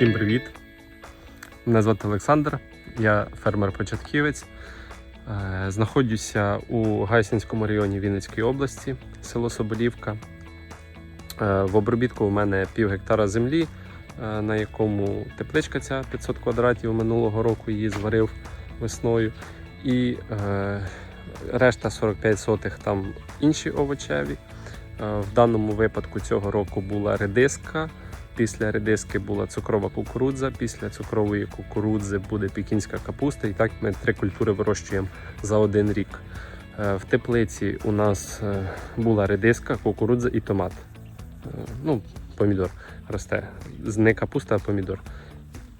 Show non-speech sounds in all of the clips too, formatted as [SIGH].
Всім привіт! Мене звати Олександр, я фермер-початківець. Е, Знаходжуся у Гайсинському районі Вінницької області, село Соболівка. Е, В обробітку у мене пів гектара землі, е, на якому тепличка ця 500 квадратів минулого року її зварив весною. І решта 45 сотих там інші овочеві. В даному випадку цього року була редиска. Після редиски була цукрова кукурудза, після цукрової кукурудзи буде пікінська капуста. І так ми три культури вирощуємо за один рік. Е, В теплиці у нас е, була редиска, кукурудза і томат. Е, Ну, помідор росте. Не капуста, а помідор.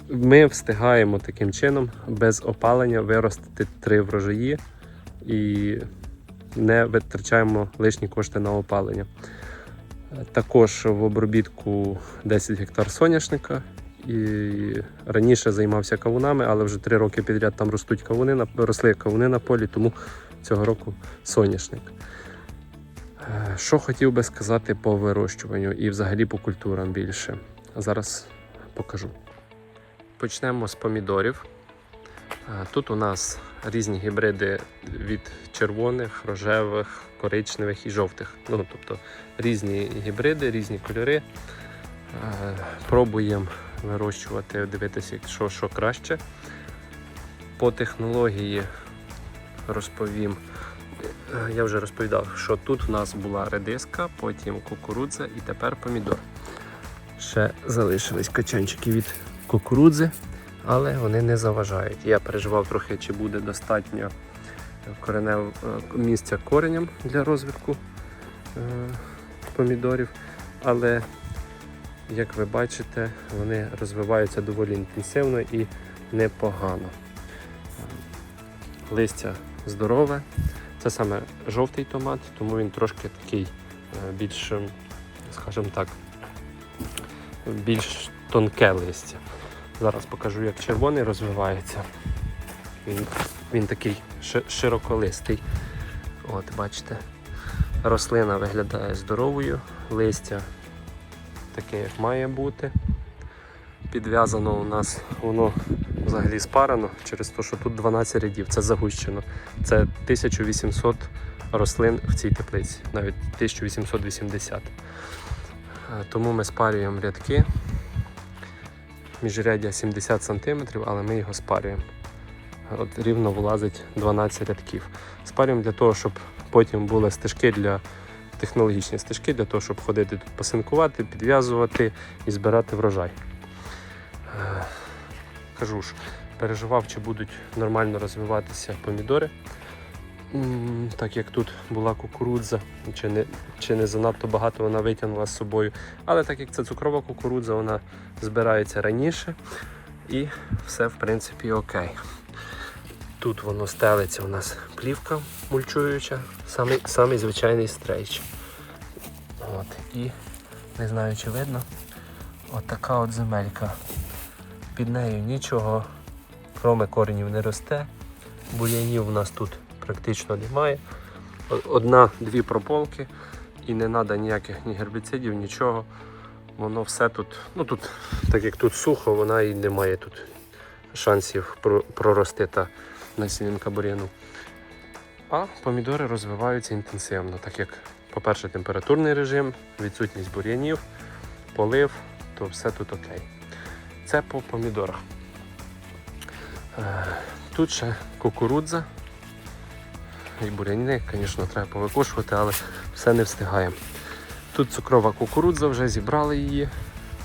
Ми встигаємо таким чином без опалення виростити три врожаї і не витрачаємо лишні кошти на опалення. Також в обробітку 10 гектар соняшника. І раніше займався кавунами, але вже три роки підряд там ростуть кавуни, росли кавуни на полі, тому цього року соняшник. Е, Що хотів би сказати по вирощуванню і взагалі по культурам більше. Зараз покажу. Почнемо з помідорів. Е, Тут у нас різні гібриди від червоних, рожевих, коричневих і жовтих. Ну, тобто різні гібриди, різні кольори. Е, Пробуємо вирощувати, дивитися, що, що краще. По технології розповім. Е, Я вже розповідав, що тут у нас була редиска, потім кукурудза і тепер помідор. Ще залишились качанчики від кукурудзи, але вони не заважають. Я переживав трохи, чи буде достатньо коренев, е, місця кореням для розвитку е, помідорів. Але, як ви бачите, вони розвиваються доволі інтенсивно і непогано. Листя здорове. Це саме жовтий томат, тому він трошки такий е, більш, ем, скажімо так, більш тонке листя. Зараз покажу, як червоний розвивається. Він, він такий широколистий. От, бачите, рослина виглядає здоровою, листя таке, як має бути. Підв'язано у нас воно взагалі спарано через те, що тут 12 рядів, це загущено. Це 1800 рослин в цій теплиці, навіть 1880. Е, Тому ми спарюємо рядки. Міжряддя 70 см, але ми його спарюємо. От рівно влазить 12 рядків. Спарюємо для того, щоб потім були стежки для технологічні стежки, для того, щоб ходити тут пасинкувати, підв'язувати і збирати врожай. Е, Кажу ж, переживав, чи будуть нормально розвиватися помідори. Так як тут була кукурудза, чи не, чи не занадто багато вона витягнула з собою. Але так як це цукрова кукурудза, вона збирається раніше і все в принципі окей. Тут воно стелиться у нас плівка мульчуюча, самий, самий звичайний стрейч. От, і не знаю, чи видно, от от земелька. Під нею нічого, кроме коренів, не росте. Бур'янів у нас тут практично немає. Одна-дві прополки і не треба ніяких ні гербіцидів, нічого. Воно все тут, ну тут, так як тут сухо, вона і не має тут шансів про- прорости насінинка бур'яну. А помідори розвиваються інтенсивно, так як, по-перше, температурний режим, відсутність бур'янів, полив, то все тут окей. Це по помідорах. Е, Тут ще кукурудза. І буряни, звісно, треба повикошувати, але все не встигаємо. Тут цукрова кукурудза, вже зібрали її.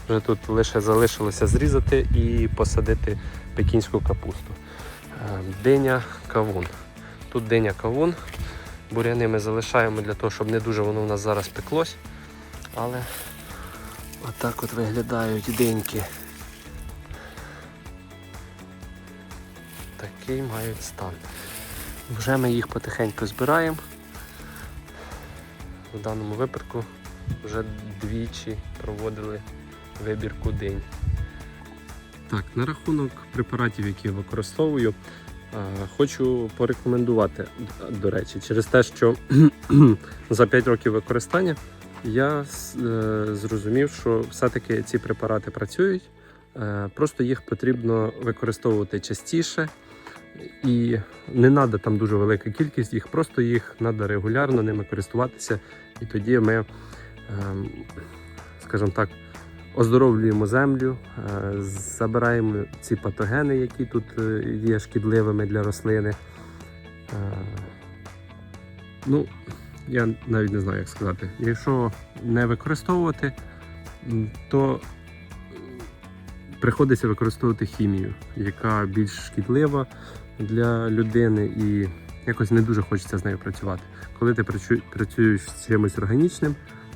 Вже тут лише залишилося зрізати і посадити пекінську капусту. Диня кавун. Тут диня кавун. Буряни ми залишаємо для того, щоб не дуже воно у нас зараз пеклось. Але отак от виглядають диньки. Такий мають стан. Вже ми їх потихеньку збираємо. В даному випадку вже двічі проводили вибірку день. Так, на рахунок препаратів, які я використовую, хочу порекомендувати, до речі, через те, що [CLEARS THROAT] за 5 років використання я е, зрозумів, що все-таки ці препарати працюють Е, Просто їх потрібно використовувати частіше. І не треба там дуже велика кількість, їх просто їх треба регулярно ними користуватися. І тоді ми, ем, скажімо так, оздоровлюємо землю, е, забираємо ці патогени, які тут е, є шкідливими для рослини. Е, Ну, я навіть не знаю, як сказати. Якщо не використовувати, то приходиться використовувати хімію, яка більш шкідлива для людини і якось не дуже хочеться з нею працювати. Коли ти працюєш з чимось органічним,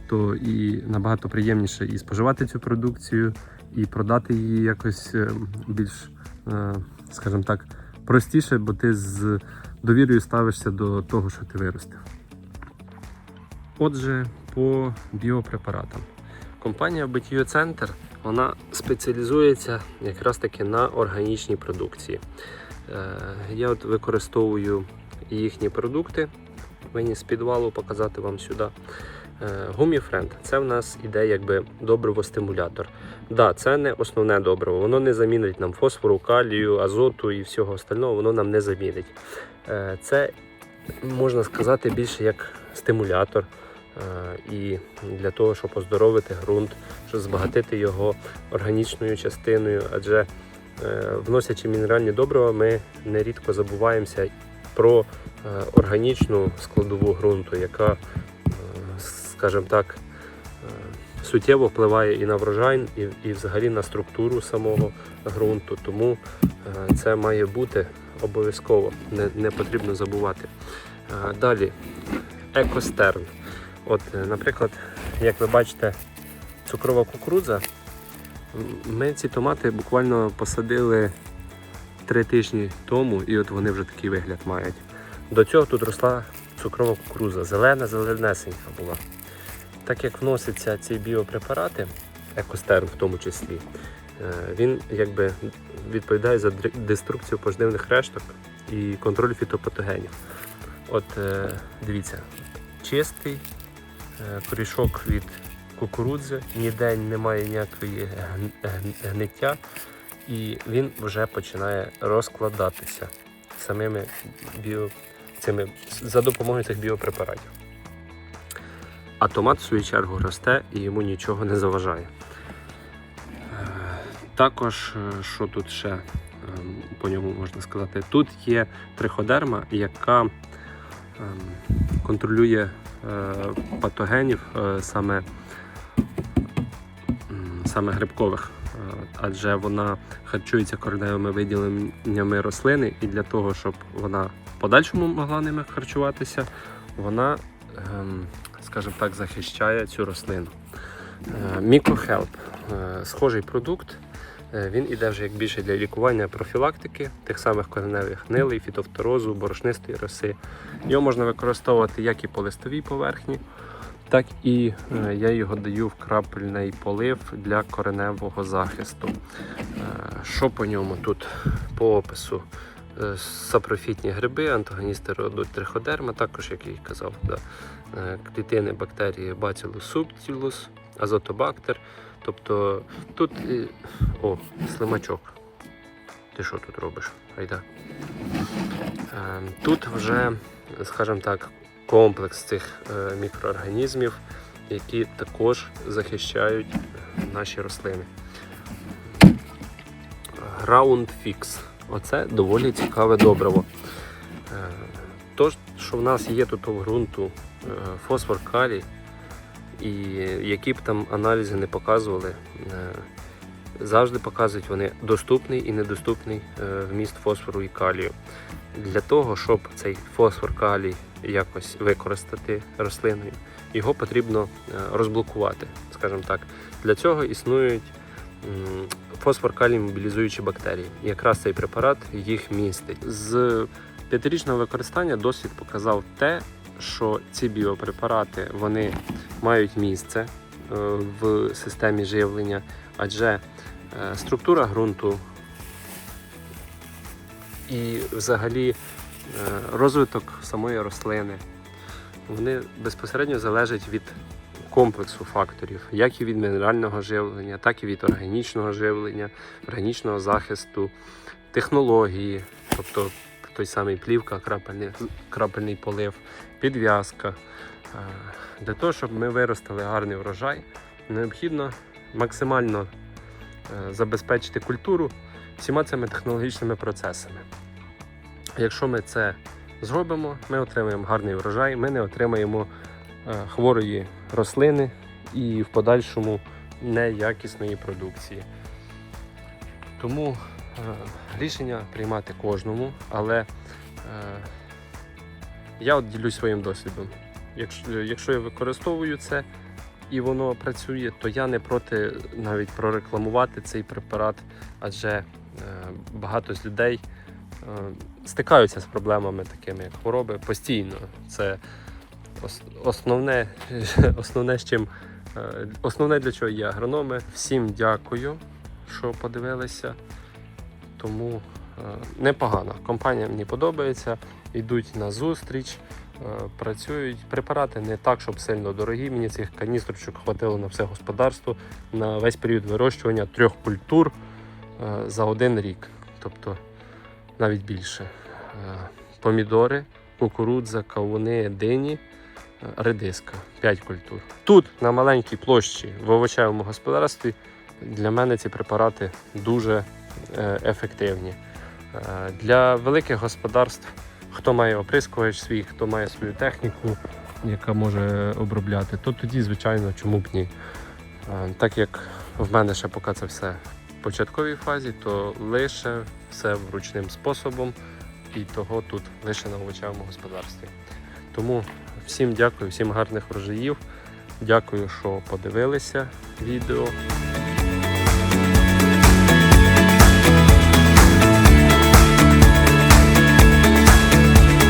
то і набагато приємніше і споживати цю продукцію, і продати її якось е, більш, е, скажімо так, простіше, бо ти з довірою ставишся до того, що ти виростив. Отже, по біопрепаратам. Компанія BTU Center вона спеціалізується якраз таки на органічній продукції. Е, Я от використовую їхні продукти. Мені з підвалу показати вам сюди. Гуміфренд це в нас іде якби добриво-стимулятор. Да, це не основне добриво, воно не замінить нам фосфору, калію, азоту і всього остального, воно нам не замінить. Е, Це можна сказати більше як стимулятор. е, І для того, щоб оздоровити ґрунт, щоб збагатити його органічною частиною, адже е, вносячи мінеральні добрива, ми нерідко забуваємося про органічну складову ґрунту, яка, скажімо так, е, суттєво впливає і на врожай, і, і взагалі на структуру самого ґрунту. Тому е, це має бути обов'язково, не, не потрібно забувати. Е, Далі, екостерн. От, наприклад, як ви бачите, цукрова кукурудза. Ми ці томати буквально посадили три тижні тому, і от вони вже такий вигляд мають. До цього тут росла цукрова кукурудза, зелена, зеленесенька була. Так як вносяться ці біопрепарати, екостерн в тому числі, е, він якби відповідає за деструкцію пожнивних решток і контроль фітопатогенів. От е, дивіться, чистий е, корішок від кукурудзи, ніде немає ніякої гн- гн- гниття, і він вже починає розкладатися самими біо, цими, за допомогою цих біопрепаратів. А томат, в свою чергу, росте і йому нічого не заважає. Е, Також, е, що тут ще ем, по ньому можна сказати, тут є триходерма, яка ем, контролює е, патогенів саме, саме грибкових, адже вона харчується кореневими виділеннями рослини, і для того, щоб вона в подальшому могла ними харчуватися, вона, ем, скажімо так, захищає цю рослину. Мікрохелп схожий продукт. Е, Він іде вже як більше для лікування профілактики тих самих кореневих гнилей, фітофторозу, борошнистої роси. Його можна використовувати як і по листовій поверхні, так і е, я його даю в крапельний полив для кореневого захисту. Е, Що по ньому тут по опису? Е, Сапрофітні гриби, антагоністи роду триходерма, також, як я і казав, да. Е, клітини бактерії Bacillus subtilus, азотобактер. Тобто тут. е, О, слимачок. Ти що тут робиш? Айда. Тут вже, скажімо так, комплекс цих мікроорганізмів, які також захищають наші рослини. Ground Fix. Оце доволі цікаве добриво. Е, То, що в нас є тут в ґрунту е, фосфор калій, і які б там аналізи не показували, е, завжди показують вони доступний і недоступний вміст фосфору і калію. Для того, щоб цей фосфор калій якось використати рослиною, його потрібно розблокувати, скажімо так. Для цього існують фосфор калій мобілізуючі бактерії. Якраз цей препарат їх містить. З п'ятирічного використання досвід показав те, що ці біопрепарати вони мають місце е, в системі живлення, адже е, структура ґрунту і взагалі е, розвиток самої рослини вони безпосередньо залежать від комплексу факторів, як і від мінерального живлення, так і від органічного живлення, органічного захисту, технології, тобто той самий плівка, крапельний, крапельний полив, підв'язка. Е, Для того, щоб ми виростили гарний врожай, необхідно максимально е, забезпечити культуру всіма цими технологічними процесами. Якщо ми це зробимо, ми отримаємо гарний врожай, ми не отримаємо хворої рослини і в подальшому неякісної продукції. Тому е, рішення приймати кожному, але е, я от ділюсь своїм досвідом. Якщо, я використовую це і воно працює, то я не проти навіть прорекламувати цей препарат, адже е, багато з людей е, стикаються з проблемами такими, як хвороби постійно. Це основне, [LAUGHS] основне, з чим, е, основне для чого є агрономи. Всім дякую, що подивилися. Тому е, непогано. Компанія мені подобається, йдуть на зустріч, е, працюють. Препарати не так, щоб сильно дорогі. Мені цих каністрочок хватило на все господарство на весь період вирощування трьох культур за один рік. Тобто навіть більше. Помідори, кукурудза, кавуни, дині, редиска. 5 культур. Тут, на маленькій площі в овочевому господарстві, для мене ці препарати дуже е, ефективні. Е, Для великих господарств, хто має оприскувач свій, хто має свою техніку, яка може обробляти, то тоді, звичайно, чому б ні. Е, Так як в мене ще поки це все в початковій фазі, то лише все вручним способом, і того тут лише на овочевому господарстві. Тому всім дякую, всім гарних врожаїв. Дякую, що подивилися відео.